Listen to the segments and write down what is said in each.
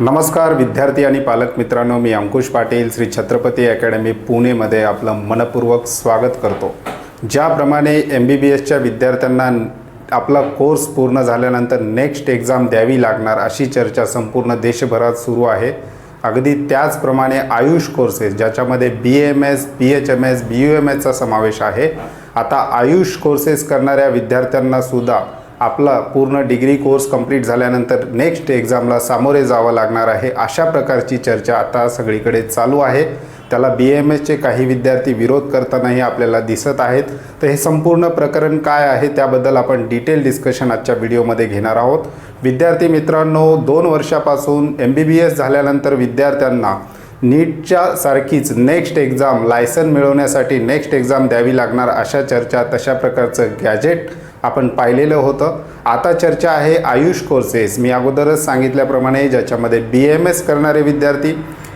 नमस्कार विद्यार्थी आणि पालक मित्रांनो मी अंकुश पाटील श्री छत्रपती अकॅडमी पुणेमध्ये आपलं मनपूर्वक स्वागत करतो. ज्याप्रमाणे एम बी बी एसच्या विद्यार्थ्यांना आपला कोर्स पूर्ण झाल्यानंतर नेक्स्ट एक्झाम द्यावी लागणार अशी चर्चा संपूर्ण देशभरात सुरू आहे. अगदी त्याचप्रमाणे आयुष कोर्सेस ज्याच्यामध्ये B M S B H M S B U M एसचा समावेश आहे. आता आयुष कोर्सेस करणाऱ्या विद्यार्थ्यांनासुद्धा आपला पूर्ण डिग्री कोर्स कंप्लीट झाल्यानंतर नेक्स्ट एक्झामला सामोरे जावं लागणार आहे अशा प्रकारची चर्चा आता सगळीकडे चालू आहे. त्याला बी एम एसचे काही विद्यार्थी विरोध करतानाही आपल्याला दिसत आहेत. तर हे संपूर्ण प्रकरण काय आहे त्याबद्दल आपण डिटेल डिस्कशन आजच्या व्हिडिओमध्ये घेणार आहोत. विद्यार्थी मित्रांनो दोन वर्षापासून एम बी बी एस झाल्यानंतर विद्यार्थ्यांना नीटच्या सारखीच नेक्स्ट एक्झाम लायसन मिळवण्यासाठी नेक्स्ट एक्झाम द्यावी लागणार अशा चर्चा तशा प्रकारचं गॅजेट आपण पाहिलेलं होतं. आता चर्चा आहे आयुष कोर्सेस मी अगोदरच सांगितल्याप्रमाणे ज्याच्यामध्ये बी एम एस करणारे विद्यार्थी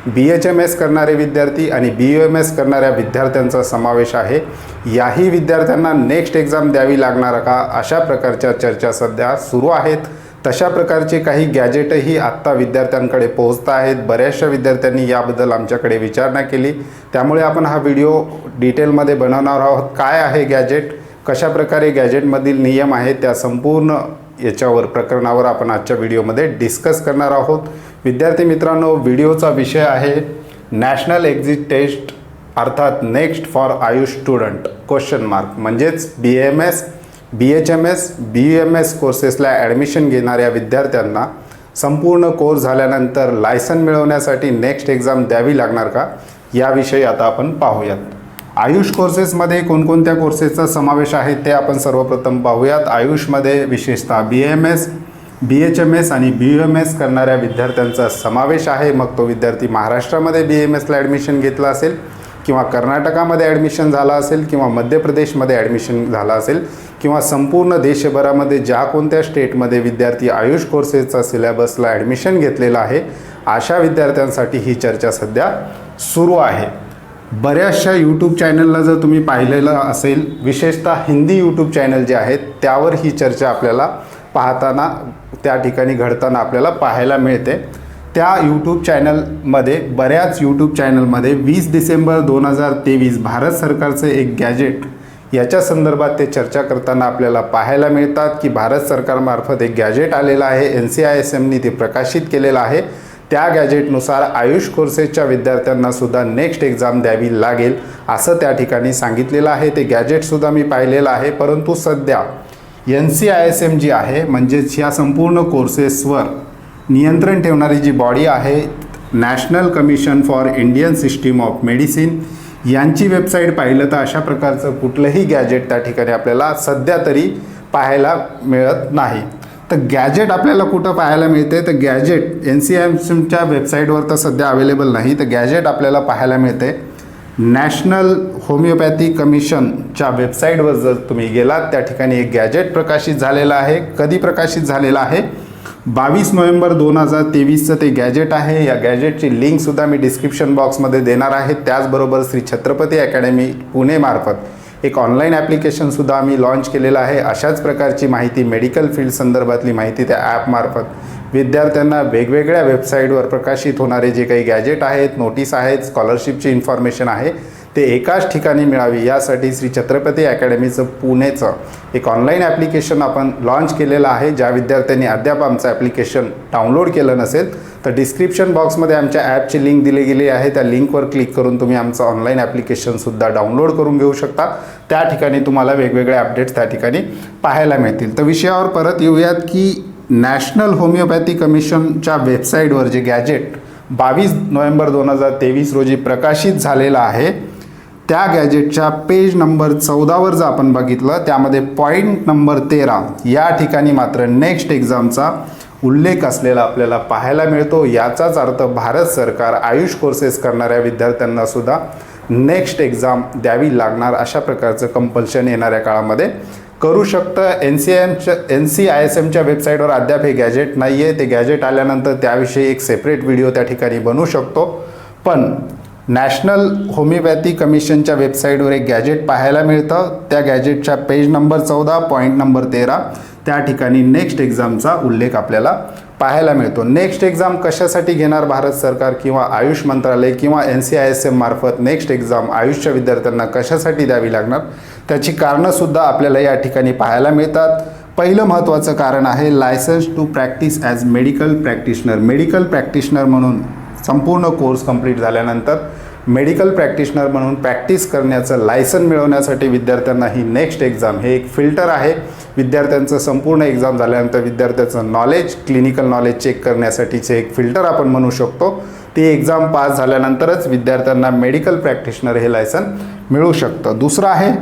बी एच एम एस करणारे विद्यार्थी आणि बी यू एम एस करणाऱ्या विद्यार्थ्यांचा समावेश आहे. याही विद्यार्थ्यांना नेक्स्ट एक्झाम द्यावी लागणार का? अशा प्रकारच्या चर्चा सध्या सुरू आहेत. तशा प्रकारचे काही गॅजेटही आत्ता विद्यार्थ्यांकडे पोहोचत आहेत. बऱ्याचशा विद्यार्थ्यांनी याबद्दल आमच्याकडे विचारणा केली. त्यामुळे आपण हा व्हिडिओ डिटेलमध्ये बनवणार आहोत. काय आहे गॅजेट कशा प्रकारे गॅजेटमधील नियम आहेत त्या संपूर्ण याच्यावर प्रकरणावर आपण आजच्या व्हिडिओमध्ये डिस्कस करणार आहोत. विद्यार्थी मित्रांनो व्हिडिओचा विषय आहे नॅशनल एक्झिट टेस्ट अर्थात NEXT for AYUSH student question mark म्हणजेच B M S B H M S B M S कोर्सेसला admission घेणाऱ्या विद्यार्थ्यांना संपूर्ण कोर्स झाल्यानंतर लायसन मिळवण्यासाठी नेक्स्ट एक्झाम द्यावी लागणार का? याविषयी आता आपण पाहूयात. आयुष कोर्सेसमध्ये कोणकोणत्या कोर्सेसचा समावेश आहे ते आपण सर्वप्रथम पाहूयात. आयुषमध्ये विशेषतः B M S B H M S आणि बी यू एम एस करणाऱ्या विद्यार्थ्यांचा समावेश आहे. मग तो विद्यार्थी महाराष्ट्रामध्ये बी एम एसला ॲडमिशन घेतला असेल किंवा कर्नाटकामध्ये ॲडमिशन झाला असेल किंवा मध्य प्रदेशमध्ये ॲडमिशन झाला असेल किंवा संपूर्ण देशभरामध्ये ज्या कोणत्या स्टेटमध्ये विद्यार्थी आयुष कोर्सेसचा सिलेबसला ॲडमिशन घेतलेला आहे अशा विद्यार्थ्यांसाठी ही चर्चा सध्या सुरू आहे. बऱ्याचशा यूट्यूब चॅनलला जर तुम्ही पाहिलेलं असेल विशेषतः हिंदी यूट्यूब चॅनल जे आहेत त्यावर ही चर्चा आपल्याला पाहताना त्या ठिकाणी घडताना आपल्याला पाहायला मिळते. त्या यूट्यूब चॅनलमध्ये बऱ्याच यूट्यूब चॅनलमध्ये वीस डिसेंबर दोन हजार तेवीस भारत सरकारचं एक गॅजेट याच्या संदर्भात ते चर्चा करताना आपल्याला पाहायला मिळतात की भारत सरकारमार्फत एक गॅजेट आलेलं आहे. एन सी आय एस एमनी ते प्रकाशित केलेलं आहे. त्या गॅजेटनुसार आयुष कोर्सेसच्या विद्यार्थ्यांना सुद्धा नेक्स्ट एक्झाम द्यावी लागेल असं त्या ठिकाणी सांगितलेलं आहे. ते गॅजेटसुद्धा मी पाहिलेलं आहे परंतु सध्या N C I S M जी आहे म्हणजेच ह्या संपूर्ण कोर्सेसवर नियंत्रण ठेवणारी जी बॉडी आहे national commission for Indian system of medicine यांची वेबसाईट पाहिलं तर अशा प्रकारचं कुठलंही गॅजेट त्या ठिकाणी आपल्याला सध्या तरी पाहायला मिळत नाही. तर गॅजेट आपल्याला कुठं पाहायला मिळते? तर गॅजेट एन सी एम सीमच्या वेबसाईटवर तर सध्या अवेलेबल नाही. तर गॅजेट आपल्याला पाहायला मिळते. नॅशनल होमिओपॅथी कमिशनच्या वेबसाईटवर जर तुम्ही गेलात त्या ठिकाणी एक गॅजेट प्रकाशित झालेलं आहे. कधी प्रकाशित झालेलं आहे? बावीस नोव्हेंबर दोन हजार तेवीसचं ते गॅजेट आहे. या गॅजेटची लिंकसुद्धा मी डिस्क्रिप्शन बॉक्समध्ये देणार आहे. त्याचबरोबर श्री छत्रपती अकॅडमी पुणेमार्फत एक ऑनलाईन ॲप्लिकेशनसुद्धा आम्ही लॉन्च केलेलं आहे. अशाच प्रकारची माहिती मेडिकल फील्ड संदर्भातली माहिती त्या ॲपमार्फत विद्यार्थ्यांना वेगवेगळ्या वेबसाईटवर प्रकाशित होणारे जे काही गॅजेट आहेत नोटीस आहेत स्कॉलरशिपची इन्फॉर्मेशन आहे ते एकाच ठिकाणी मिळावी यासाठी श्री छत्रपती अकॅडमीचं पुणेचं एक ऑनलाईन ॲप्लिकेशन आपण लॉन्च केलेलं आहे. ज्या विद्यार्थ्यांनी अद्याप आमचं ॲप्लिकेशन डाउनलोड केलं नसेल तर डिस्क्रिप्शन बॉक्समध्ये आमच्या ॲपची लिंक दिली गेली आहे. त्या लिंकवर क्लिक करून तुम्ही आमचं ऑनलाईन ॲप्लिकेशनसुद्धा डाउनलोड करून घेऊ शकता. त्या ठिकाणी तुम्हाला वेगवेगळे अपडेट्स त्या ठिकाणी पाहायला मिळतील. तर विषयावर परत येऊयात की नॅशनल होमिओपॅथी कमिशनच्या वेबसाईटवर जे गॅजेट बावीस नोव्हेंबर दोन हजार तेवीस रोजी प्रकाशित झालेलं आहे त्या गॅजेटच्या पेज नंबर चौदावर जर आपण बघितलं त्यामध्ये पॉईंट नंबर तेरा या ठिकाणी मात्र नेक्स्ट एक्झामचा उल्लेख असलेला आपल्याला पाहायला मिळतो. याचाच अर्थ भारत सरकार आयुष कोर्सेस करणाऱ्या विद्यार्थ्यांना सुद्धा नेक्स्ट एक्झाम द्यावी लागणार अशा प्रकारचं कंपल्शन येणाऱ्या काळामध्ये करू शकतं. एन सी एमच्या एन सी आय एस एमच्या वेबसाईटवर अद्याप हे गॅजेट नाही आहे ते गॅजेट आल्यानंतर त्याविषयी एक सेपरेट व्हिडिओ त्या ठिकाणी बनवू शकतो. पण नॅशनल होमिओपॅथी कमिशनच्या वेबसाईटवर एक गॅजेट पाहायला मिळतं. त्या गॅजेटच्या पेज नंबर चौदा पॉईंट नंबर तेरा त्या ठिकाणी नेक्स्ट एक्झामचा उल्लेख आपल्याला पाहायला मिळतो. नेक्स्ट एक्झाम कशासाठी घेणार भारत सरकार किंवा आयुष मंत्रालय किंवा N C I S M मार्फत नेक्स्ट एक्झाम आयुषच्या विद्यार्थ्यांना कशासाठी द्यावी लागणार? त्याची कारणंसुद्धा आपल्याला या ठिकाणी पाहायला मिळतात. पहिलं महत्त्वाचं कारण आहे licence to practise as medical practitioner. Medical practitioner म्हणून संपूर्ण कोर्स कंप्लीट झाल्यानंतर मेडिकल प्रॅक्टिशनर म्हणून प्रॅक्टिस करण्याचं लायसन मिळवण्यासाठी विद्यार्थ्यांना ही नेक्स्ट एक्झाम हे एक फिल्टर आहे. विद्यार्थ्यांचं संपूर्ण एक्झाम झाल्यानंतर विद्यार्थ्याचं नॉलेज क्लिनिकल नॉलेज चेक करण्यासाठीचे एक फिल्टर आपण म्हणू शकतो. ती एक्झाम पास झाल्यानंतरच विद्यार्थ्यांना मेडिकल प्रॅक्टिशनर हे लायसन मिळू शकतं. दुसरं आहे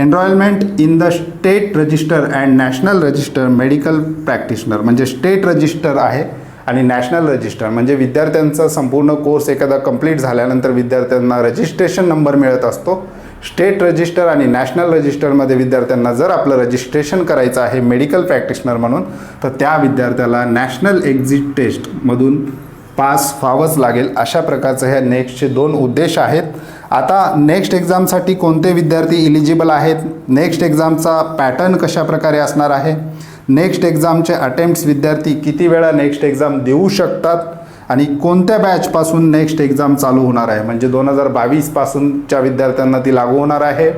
enrolment in the state register and national register medical practitioner म्हणजे स्टेट रजिस्टर आहे. आणि नॅशनल रजिस्टर म्हणजे विद्यार्थ्यांचा संपूर्ण कोर्स एखादा कंप्लीट झाल्यानंतर विद्यार्थ्यांना रजिस्ट्रेशन नंबर मिळत असतो. स्टेट रजिस्टर आणि नॅशनल रजिस्टरमध्ये विद्यार्थ्यांना जर आपलं रजिस्ट्रेशन करायचं आहे मेडिकल प्रॅक्टिशनर म्हणून तर त्या विद्यार्थ्याला नॅशनल एक्झिट टेस्टमधून पास व्हावंच लागेल. अशा प्रकारचं ह्या नेक्स्टचे दोन उद्देश आहेत. आता नेक्स्ट एक्झामसाठी कोणते विद्यार्थी इलिजिबल आहेत? नेक्स्ट एक्झामचा पॅटर्न कशा प्रकारे असणार आहे? नेक्स्ट एक्झामचे अटेम्प्ट्स विद्यार्थी किती वेळा नेक्स्ट एक्झाम देऊ शकतात आणि कोणत्या बॅचपासून नेक्स्ट एक्झाम चालू होणार आहे? म्हणजे दोन हजार बावीसपासूनच्या विद्यार्थ्यांना ती लागू होणार आहे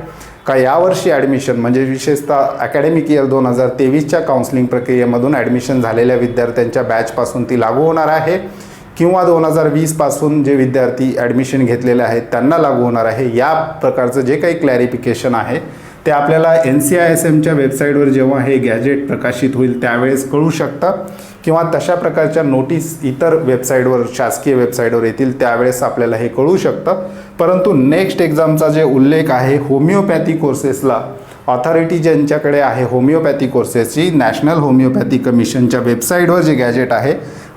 का यावर्षी ॲडमिशन म्हणजे विशेषतः अकॅडमिक इयर दोन हजार तेवीसच्या काउन्सिलिंग प्रक्रियेमधून ॲडमिशन झालेल्या विद्यार्थ्यांच्या बॅचपासून ती लागू होणार आहे किंवा दोन हजार वीसपासून जे विद्यार्थी ॲडमिशन घेतलेले आहेत त्यांना लागू होणार आहे या प्रकारचं जे काही क्लॅरिफिकेशन आहे ते आपल्याला एन सी आय एस एमच्या वेबसाईटवर जेव्हा हे गॅजेट प्रकाशित होईल त्यावेळेस कळू शकतं. किंवा तशा प्रकारच्या नोटीस इतर वेबसाईटवर शासकीय वेबसाईटवर येतील त्यावेळेस आपल्याला हे कळू शकतं. परंतु नेक्स्ट एक्झामचा जे उल्लेख आहे होमिओपॅथी कोर्सेसला ऑथॉरिटी ज्यांच्याकडे आहे होमिओपॅथी कोर्सेसची नॅशनल होमिओपॅथी कमिशनच्या वेबसाईटवर जे गॅजेट आहे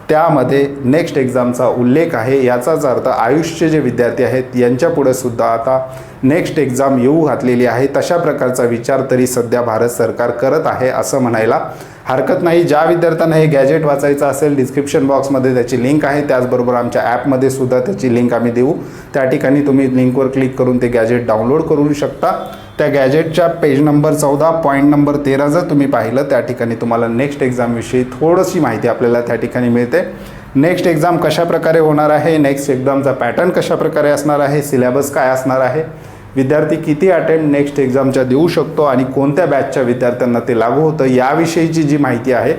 त्यामध्ये नेक्स्ट एक्झामचा उल्लेख आहे. याचाच अर्थ आयुष्य जे विद्यार्थी आहेत यांच्यापुढं सुद्धा आता नेक्स्ट एक्झाम येऊ घातलेली आहे. तशा प्रकारचा विचार तरी सध्या भारत सरकार करत आहे असं म्हणायला हरकत नाही. ज्या विद्यार्थ्यांना हे गॅजेट वाचायचं असेल डिस्क्रिप्शन बॉक्समध्ये त्याची लिंक आहे. त्याचबरोबर आमच्या ॲपमध्ये सुद्धा त्याची लिंक आम्ही देऊ. त्या ठिकाणी तुम्ही लिंकवर क्लिक करून ते गॅजेट डाउनलोड करू शकता. त्या गॅजेटच्या पेज नंबर चौदा पॉईंट नंबर तेरा जर तुम्ही पाहिलं त्या ठिकाणी तुम्हाला नेक्स्ट एक्झामविषयी थोडीशी माहिती आपल्याला त्या ठिकाणी मिळते. नेक्स्ट एक्झाम कशाप्रकारे होणार आहे? नेक्स्ट एक्झामचा पॅटर्न कशा प्रकारे असणार आहे? सिलेबस काय असणार आहे? विद्यार्थी किती अटेम्प्ट नेक्स्ट एक्झामच्या देऊ शकतो आणि कोणत्या बॅचच्या विद्यार्थ्यांना ते लागू होतं याविषयीची जी माहिती आहे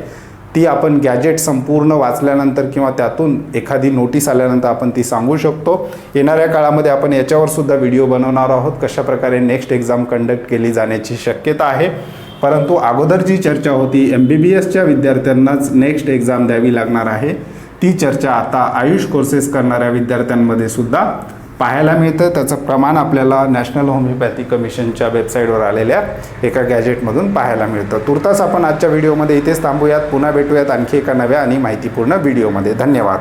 ती आपण गॅजेट संपूर्ण वाचल्यानंतर किंवा त्यातून एखादी नोटीस आल्यानंतर आपण ती सांगू शकतो. येणाऱ्या काळामध्ये आपण याच्यावर सुद्धा व्हिडिओ बनवणार आहोत कशाप्रकारे नेक्स्ट एक्झाम कंडक्ट केली जाण्याची शक्यता आहे. परंतु अगोदर जी चर्चा होती एम बी बी एसच्या विद्यार्थ्यांनाच नेक्स्ट एक्झाम द्यावी लागणार आहे. ती चर्चा आता आयुष कोर्सेस करणाऱ्या विद्यार्थ्यांमध्ये सुद्धा पाहायला मिळतं. त्याचं प्रमाण आपल्याला नॅशनल होमिओपॅथी कमिशनच्या वेबसाईटवर आलेल्या एका गॅजेटमधून पाहायला मिळतं. तुर्तास आपण आजच्या व्हिडिओमध्ये इथेच थांबूयात. पुन्हा भेटूयात आणखी एका नव्या आणि माहितीपूर्ण व्हिडिओमध्ये धन्यवाद.